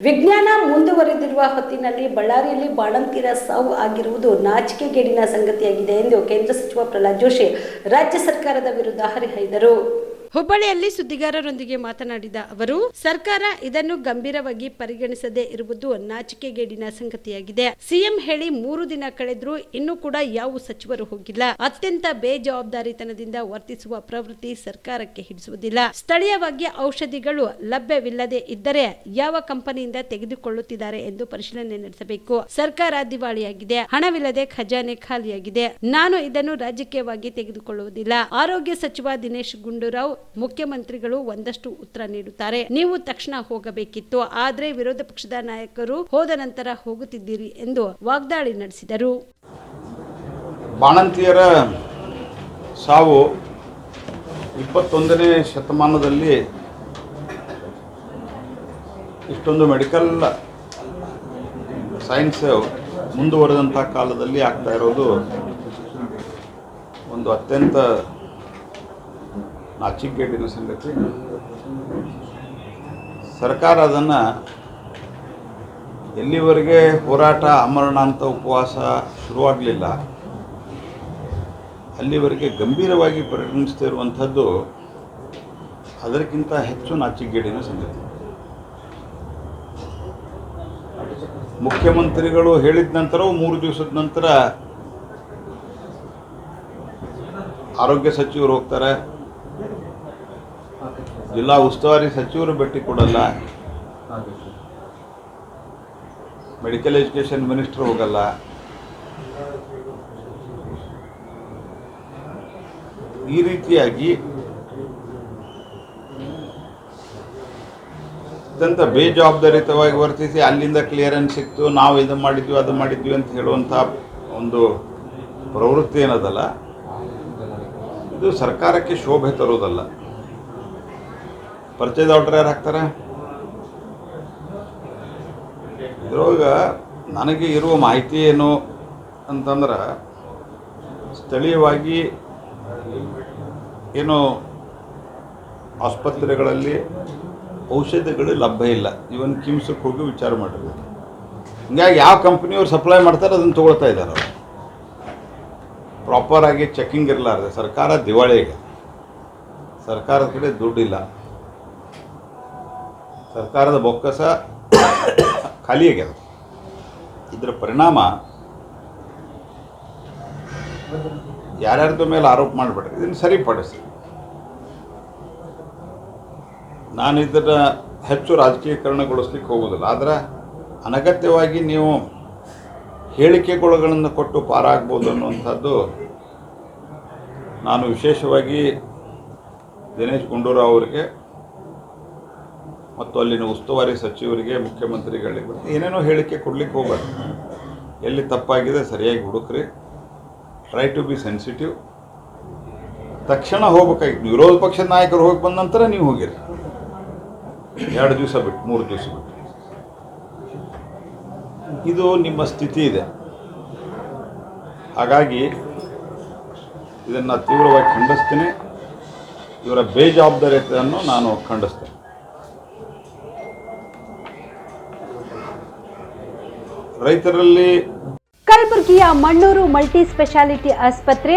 ವಿಜ್ಞಾನ ಮುಂದುವರೆದಿರುವ ಹೊತ್ತಿನಲ್ಲಿ ಬಳ್ಳಾರಿಯಲ್ಲಿ ಬಾಣಂತಿರ ಸಾವು ಆಗಿರುವುದು ನಾಚಿಕೆಗೇಡಿನ ಸಂಗತಿಯಾಗಿದೆ ಎಂದು ಕೇಂದ್ರ ಸಚಿವ ಪ್ರಹ್ಲಾದ್ ಜೋಶಿ ರಾಜ್ಯ ಸರ್ಕಾರದ ವಿರುದ್ಧ ಹರಿಹಾಯ್ದರು. ಹುಬ್ಬಳ್ಳಿಯಲ್ಲಿ ಸುದ್ದಿಗಾರರೊಂದಿಗೆ ಮಾತನಾಡಿದ ಅವರು, ಸರ್ಕಾರ ಇದನ್ನು ಗಂಭೀರವಾಗಿ ಪರಿಗಣಿಸದೇ ಇರುವುದು ನಾಚಿಕೆಗೇಡಿನ ಸಂಗತಿಯಾಗಿದೆ. ಸಿಎಂ ಹೇಳಿ ಮೂರು ದಿನ ಕಳೆದ್ರೂ ಇನ್ನೂ ಕೂಡ ಯಾವ ಸಚಿವರು ಹೋಗಿಲ್ಲ. ಅತ್ಯಂತ ಬೇಜವಾಬ್ದಾರಿತನದಿಂದ ವರ್ತಿಸುವ ಪ್ರವೃತ್ತಿ ಸರ್ಕಾರಕ್ಕೆ ಹಿಡಿಸುವುದಿಲ್ಲ. ಸ್ಥಳೀಯವಾಗಿ ಔಷಧಿಗಳು ಲಭ್ಯವಿಲ್ಲದೆ ಇದ್ದರೆ ಯಾವ ಕಂಪನಿಯಿಂದ ತೆಗೆದುಕೊಳ್ಳುತ್ತಿದ್ದಾರೆ ಎಂದು ಪರಿಶೀಲನೆ ನಡೆಸಬೇಕು. ಸರ್ಕಾರ ದಿವಾಳಿಯಾಗಿದೆ. ಹಣವಿಲ್ಲದೆ ಖಜಾನೆ ಖಾಲಿಯಾಗಿದೆ. ನಾನು ಇದನ್ನು ರಾಜಕೀಯವಾಗಿ ತೆಗೆದುಕೊಳ್ಳುವುದಿಲ್ಲ. ಆರೋಗ್ಯ ಸಚಿವ ದಿನೇಶ್ ಗುಂಡೂರಾವ್ ಮುಖ್ಯಮಂತ್ರಿಗಳು ಒಂದಷ್ಟು ಉತ್ತರ ನೀಡುತ್ತಾರೆ. ನೀವು ತಕ್ಷಣ ಹೋಗಬೇಕಿತ್ತು. ಆದರೆ ವಿರೋಧ ಪಕ್ಷದ ನಾಯಕರು ಹೋದ ನಂತರ ಹೋಗುತ್ತಿದ್ದೀರಿ ಎಂದು ವಾಗ್ದಾಳಿ ನಡೆಸಿದರು. ಬಾಣಂತಿಯರ ಸಾವು ಇಪ್ಪತ್ತೊಂದನೇ ಶತಮಾನದಲ್ಲಿ ಇಷ್ಟೊಂದು ಮೆಡಿಕಲ್ ಸೈನ್ಸ್ ಮುಂದುವರೆದಂಥ ಕಾಲದಲ್ಲಿ ಆಗ್ತಾ ಇರೋದು ಒಂದು ಅತ್ಯಂತ ನಾಚಿಕೆಗೇಡಿನ ಸಂಗತಿ. ಸರ್ಕಾರ ಅದನ್ನು ಎಲ್ಲಿವರೆಗೆ ಹೋರಾಟ ಅಮರಣಾಂತ ಉಪವಾಸ ಶುರುವಾಗಲಿಲ್ಲ, ಅಲ್ಲಿವರೆಗೆ ಗಂಭೀರವಾಗಿ ಪರಿಗಣಿಸ್ತಾ ಅದಕ್ಕಿಂತ ಹೆಚ್ಚು ನಾಚಿಕೆಗೇಡಿನ ಸಂಗತಿ. ಮುಖ್ಯಮಂತ್ರಿಗಳು ಹೇಳಿದ ನಂತರವೂ ಮೂರು ದಿವಸದ ನಂತರ ಆರೋಗ್ಯ ಸಚಿವರು ಹೋಗ್ತಾರೆ. ಜಿಲ್ಲಾ ಉಸ್ತುವಾರಿ ಸಚಿವರು ಭೇಟಿ ಕೊಡಲ್ಲ. ಮೆಡಿಕಲ್ ಎಜುಕೇಶನ್ ಮಿನಿಸ್ಟರ್ ಹೋಗಲ್ಲ. ಈ ರೀತಿಯಾಗಿ ಅತ್ಯಂತ ಬೇಜವಾಬ್ದಾರಿತವಾಗಿ ವರ್ತಿಸಿ ಅಲ್ಲಿಂದ ಕ್ಲಿಯರೆನ್ಸ್ ಸಿಕ್ತು, ನಾವು ಇದು ಮಾಡಿದ್ವಿ, ಅದು ಮಾಡಿದ್ವಿ ಅಂತ ಹೇಳುವಂಥ ಒಂದು ಪ್ರವೃತ್ತಿ ಏನದಲ್ಲ ಇದು ಸರ್ಕಾರಕ್ಕೆ ಶೋಭೆ ತರೋದಲ್ಲ. ಪರಿಚಯ ಡಾಕ್ಟರ್ ಯಾರು ಹಾಕ್ತಾರೆ? ಇದ್ರೊಳಗೆ ನನಗೆ ಇರುವ ಮಾಹಿತಿ ಏನು ಅಂತಂದ್ರೆ ಸ್ಥಳೀಯವಾಗಿ ಏನು ಆಸ್ಪತ್ರೆಗಳಲ್ಲಿ ಔಷಧಿಗಳು ಲಭ್ಯ ಇಲ್ಲ. ಇವನ್ ಕಿಮ್ಸಕ್ಕೆ ಹೋಗಿ ವಿಚಾರ ಮಾಡಿರ್ಬೇಕು. ಹಿಂಗಾಗಿ ಯಾವ ಕಂಪ್ನಿಯವ್ರು ಸಪ್ಲೈ ಮಾಡ್ತಾರೆ ಅದನ್ನು ತೊಗೊಳ್ತಾ ಇದ್ದಾರೆ ಅವರು. ಪ್ರಾಪರಾಗಿ ಚೆಕಿಂಗ್ ಇರಲಾರ್ದೆ, ಸರ್ಕಾರ ದಿವಾಳಿಗೆ. ಸರ್ಕಾರದ ಕಡೆ ದುಡ್ಡಿಲ್ಲ. ಸರ್ಕಾರದ ಬೊಕ್ಕಸ ಆಗ್ಯದ ಇದರ ಪರಿಣಾಮ ಯಾರ್ಯಾರ್ದ ಮೇಲೆ ಆರೋಪ ಮಾಡಿಬಿಡ್ರಿ, ಇದನ್ನು ಸರಿಪಡಿಸಿ ನಾನು ಇದನ್ನು ಹೆಚ್ಚು ರಾಜಕೀಯಕರಣಗೊಳಿಸ್ಲಿಕ್ಕೆ ಹೋಗೋದಿಲ್ಲ, ಆದರೆ ಅನಗತ್ಯವಾಗಿ ನೀವು ಹೇಳಿಕೆಗಳನ್ನು ಕೊಟ್ಟು ಪಾರಾಗ್ಬೋದು ಅನ್ನುವಂಥದ್ದು ನಾನು ವಿಶೇಷವಾಗಿ ದಿನೇಶ್ ಗುಂಡೂರಾವ್ ಅವರಿಗೆ ಮತ್ತು ಅಲ್ಲಿನ ಉಸ್ತುವಾರಿ ಸಚಿವರಿಗೆ, ಮುಖ್ಯಮಂತ್ರಿಗಳಿಗೆ ಏನೇನೋ ಹೇಳಿಕೆ ಕೊಡ್ಲಿಕ್ಕೆ ಹೋಗ್ಬಾರ್ದು ಎಲ್ಲಿ ತಪ್ಪಾಗಿದೆ ಸರಿಯಾಗಿ ಹುಡುಕ್ರಿ. ಟ್ರೈ ಟು ಬಿ ಸೆನ್ಸಿಟಿವ್ ತಕ್ಷಣ ಹೋಗ್ಬೇಕಾಗಿತ್ತು ವಿರೋಧ ಪಕ್ಷದ ನಾಯಕರು ಹೋಗಿ ಬಂದ ನಂತರ ನೀವು ಹೋಗಿರಿ. ಎರಡು ದಿವಸ ಬಿಟ್ಟು, ಮೂರು ದಿವಸ ಬಿಟ್ಟು. ಇದು ನಿಮ್ಮ ಸ್ಥಿತಿ ಇದೆ. ಹಾಗಾಗಿ ಇದನ್ನು ತೀವ್ರವಾಗಿ ಖಂಡಿಸ್ತೀನಿ. ಇವರ ಬೇಜವಾಬ್ದಾರಿಯನ್ನು ನಾನು ಖಂಡಿಸ್ತೇನೆ. ರೈತರಲ್ಲಿ ಕಲಬುರಗಿಯ ಮಣ್ಣೂರು ಮಲ್ಟಿ ಸ್ಪೆಷಾಲಿಟಿ ಆಸ್ಪತ್ರೆ